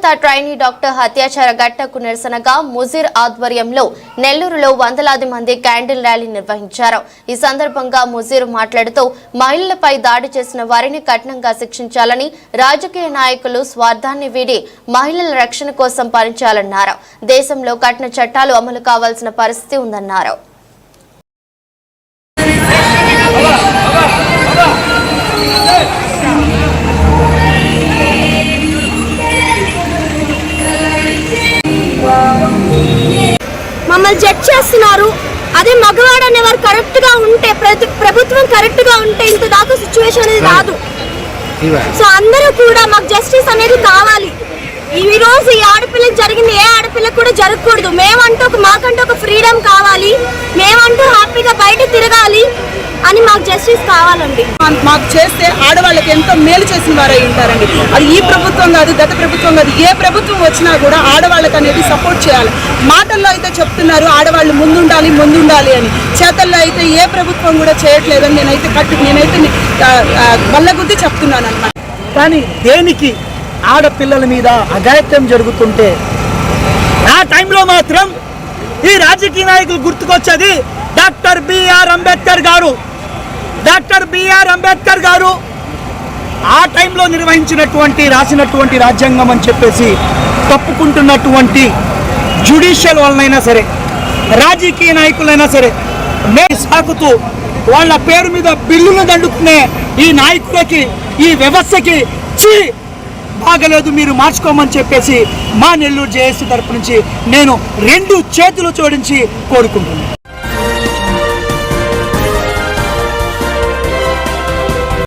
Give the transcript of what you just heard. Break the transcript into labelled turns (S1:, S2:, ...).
S1: Kolkata trainee doctor అత్యాచార ఘటనకు నిరసనగా ముజీర్ ఆధ్వర్యంలో నెల్లూరులో వందలాది మంది క్యాండిల్ ర్యాలీ నిర్వహించారు. ఈ సందర్భంగా ముజీర్ మాట్లాడుతూ మహిళలపై దాడి చేసిన వారిని కఠినంగా శిక్షించాలని రాజకీయ నాయకులు స్వార్థాన్ని వీడి మహిళల రక్షణ కోసం పనిచేయాలన్నారు దేశంలో కఠిన చట్టాలు అమలు కావాల్సిన పరిస్థితి ఉందన్నారు.
S2: మమ్మల్ని జడ్జ్ చేస్తున్నారు. అదే మగవాడు అనేవారు కరెక్ట్గా ఉంటే ప్రభుత్వం కరెక్ట్గా ఉంటే ఇంత దాకా సిచ్యువేషన్ అనేది రాదు. సో అందరూ కూడా మాకు జస్టిస్ అనేది కావాలి. ఈ రోజు ఈ ఆడపిల్లకి జరిగింది ఏ ఆడపిల్లకి కూడా జరగకూడదు. మేమంటూ ఒక మాకంటూ ఒక ఫ్రీడమ్ కావాలి. మేమంటూ హ్యాపీగా బయట తిరగాలి. అని మాకు జస్టిస్ కావాలండి.
S3: మా- మాకు చేస్తే ఆడవాళ్ళకి ఎంతో మేలు చేసిన వారై ఉంటారండి. అది ఈ ప్రభుత్వం కాదు గత ప్రభుత్వం కాదు. ఏ ప్రభుత్వం వచ్చినా కూడా ఆడవాళ్ళకి అనేది సపోర్ట్ చేయాలి. మాటల్లో అయితే చెప్తున్నారు ఆడవాళ్ళు ముందుండాలి ముందుండాలి అని. చేతల్లో అయితే ఏ ప్రభుత్వం కూడా చేయట్లేదని నేనైతే కట్టు నేనైతే బల్లగుద్ది చెప్తున్నాను అనమాట
S4: కానీ దేనికి ఆడపిల్లల మీద అఘాయిత్యం జరుగుతుంటే ఆ టైంలో మాత్రం ఈ రాజకీయ నాయకులు గుర్తుకొచ్చేది డాక్టర్ బిఆర్ అంబేద్కర్ గారు డాక్టర్ బిఆర్ అంబేద్కర్ గారు ఆ టైంలో నిర్వహించినటువంటి రాసినటువంటి రాజ్యాంగం అని చెప్పేసి తప్పుకుంటున్నటువంటి జ్యుడిషియల్ వాళ్ళనైనా సరే రాజకీయ నాయకులైనా సరే మే సాకుతూ వాళ్ళ పేరు మీద బిల్లులు దండుకునే ఈ నాయకులకి ఈ వ్యవస్థకి చీ! బాగలేదు మీరు మార్చుకోమని చెప్పేసి మా నెల్లూరు జేఏసీ తరపు నుంచి నేను రెండు చేతులు జోడించి కోరుకుంటున్నాను.